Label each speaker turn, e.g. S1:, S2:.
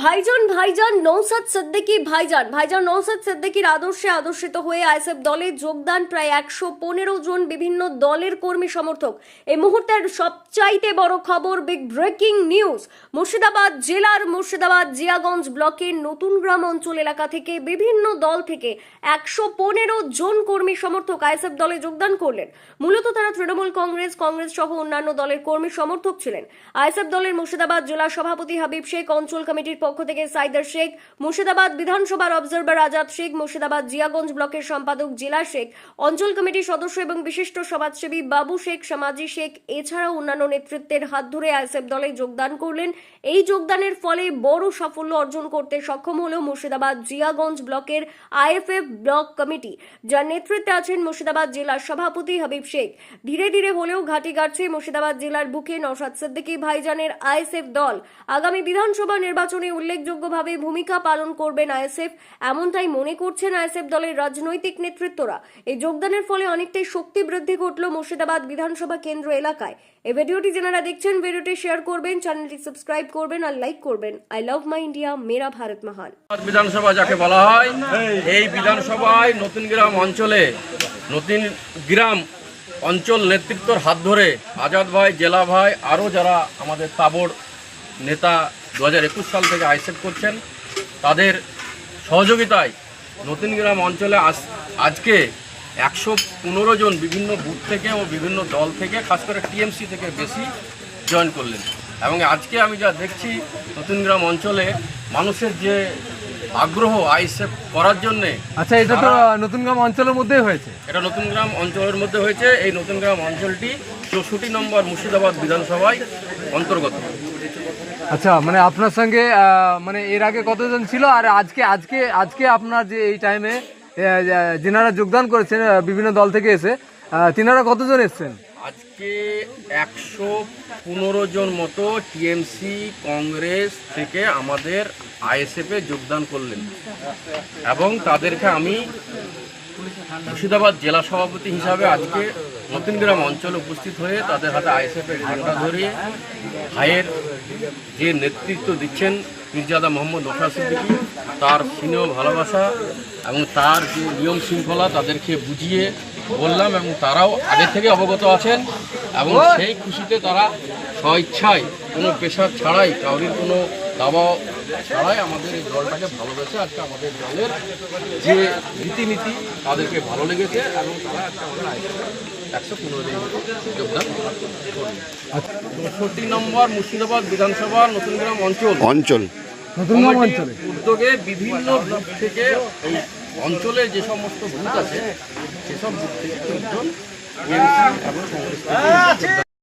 S1: ভাইজান ভাইজান নৌসাদ সিদ্দিকী, ভাইজান ভাইজান নৌসাদ সিদ্দিকীর আদর্শে আদর্শিত হয়ে আইএসএফ দলে যোগদান প্রায় একশো পনেরো জন বিভিন্ন দলের কর্মী সমর্থক। এই মুহূর্তের সবচাইতে বড় খবর, বিগ ব্রেকিং নিউজ। মুর্শিদাবাদ জেলার মুর্শিদাবাদ জিয়াগঞ্জ ব্লকের নতুন গ্রাম অঞ্চল এলাকা থেকে বিভিন্ন দল থেকে একশো পনেরো জন কর্মী সমর্থক আইএসএফ দলে যোগদান করলেন। মূলত তারা তৃণমূল কংগ্রেস কংগ্রেস সহ অন্যান্য দলের কর্মী সমর্থক ছিলেন। আইএসএফ দলের মুর্শিদাবাদ জেলা সভাপতি হাবিব শেখ, অঞ্চল কমিটির পক্ষ থেকে সাইদার শেখ, মুর্শিদাবাদ বিধানসভার অবজারভার আজাদ শেখ, মুর্শিদাবাদ জিয়াগঞ্জ ব্লকের সম্পাদক জেলা শেখ, অঞ্চল কমিটির সদস্য এবং বিশিষ্ট সমাজসেবী বাবু শেখ, সমাজি শেখ, এছাড়াও অন্যান্য নেতৃত্বের হাত ধরে আইএসএফ দলে যোগদান করলেন। এই যোগদানের ফলে বড় সাফল্য অর্জন করতে সক্ষম হল মুর্শিদাবাদ জিয়াগঞ্জ ব্লকের আইএফএফ ব্লক কমিটি, যার নেতৃত্বে আছেন মুর্শিদাবাদ জেলার সভাপতি হাবিব শেখ। ধীরে ধীরে হলেও ঘাটি গাড়ছে মুর্শিদাবাদ জেলার বুকে নওশাদ সিদ্দিকী ভাইজানের আইএসএফ দল। আগামী বিধানসভা নির্বাচনে উল্লেখযোগ্যভাবে ভূমিকা পালন করবেন আইএসএফ। এমনটাই মনে করছেন আইএসএফ দলের রাজনৈতিক নেতৃত্বরা। এই যোগদানের ফলে অনেকটাই শক্তি বৃদ্ধি ঘটল মুর্শিদাবাদ বিধানসভা কেন্দ্র এলাকায়। এই ভিডিওটি যারা দেখছেন, ভিডিওটি শেয়ার করবেন, চ্যানেলটি সাবস্ক্রাইব করবেন আর লাইক করবেন। আই লাভ মাই ইন্ডিয়া, মেরা ভারত মহান।
S2: বিধানসভা যাকে বলা হয়, এই বিধানসভায় নতুন গ্রাম অঞ্চলে, নতুন গ্রাম অঞ্চল নেতৃত্বর হাত ধরে আজাদ ভাই, জেলা ভাই, আরও যারা আমাদের তাবড় নেতা দু হাজার একুশ সাল থেকে আইসেপ করছেন। তাদের সহযোগিতায় নতুন গ্রাম অঞ্চলে আজ, আজকে একশো পনেরো জন বিভিন্ন বুথ থেকে ও বিভিন্ন দল থেকে, খাস করে টিএমসি থেকে বেশি জয়েন করলেন। এবং আজকে আমি যা দেখছি নতুন গ্রাম অঞ্চলে মানুষের যে আগ্রহ আইসেপ করার জন্যে।
S3: আচ্ছা এটা তো নতুন গ্রাম অঞ্চলের মধ্যেই হয়েছে।
S2: এটা নতুন গ্রাম অঞ্চলের মধ্যে হয়েছে। এই নতুন গ্রাম অঞ্চলটি চৌষট্টি নম্বর মুর্শিদাবাদ বিধানসভায় অন্তর্গত।
S3: আচ্ছা মানে আপনার সঙ্গে মানে এর আগে কতজন ছিল? আর আজকে আজকে আজকে আপনার যে এই টাইমে যেনারা যোগদান করেছেন বিভিন্ন দল থেকে এসে তিনারা কতজন এসছেন?
S2: আজকে একশো পনেরো জন মতো টিএমসি কংগ্রেস থেকে আমাদের আইএসএফে যোগদান করলেন। এবং তাদেরকে আমি মুর্শিদাবাদ জেলা সভাপতি হিসাবে আজকে নতুন গ্রাম অঞ্চলে উপস্থিত হয়ে তাদের হাতে আইএসএফের ঝান্ডা ধরিয়ে ভাইয়ের যে নেতৃত্ব দিচ্ছেন মির্জাদা মোহাম্মদ নফরা সিদ্দিকী, তার স্নেহ ভালোবাসা এবং তার যে নিয়ম শৃঙ্খলা তাদেরকে বুঝিয়ে বললাম এবং তারাও আগে থেকে অবগত আছেন এবং সেই খুশিতে তারা স্বইচ্ছায় কোনো পেশা ছাড়াই কাউরির কোনো দাবা ছাড়াই আমাদের এই দলটাকে ভালোবেসে আজকে আমাদের দলের যে রীতিনীতি তাদেরকে ভালো লেগেছে এবং তারা আজকে আমাদের একশো পনেরো দিন যোগদান চৌষট্টি নম্বর মুর্শিদাবাদ বিধানসভা নতুন গ্রাম অঞ্চল।
S4: অঞ্চল।
S3: নতুন অঞ্চলে।
S2: উদ্যোগে বিভিন্ন থেকে এই অঞ্চলে যে সমস্ত বুথ আছে সেসব বুথ থেকে এবং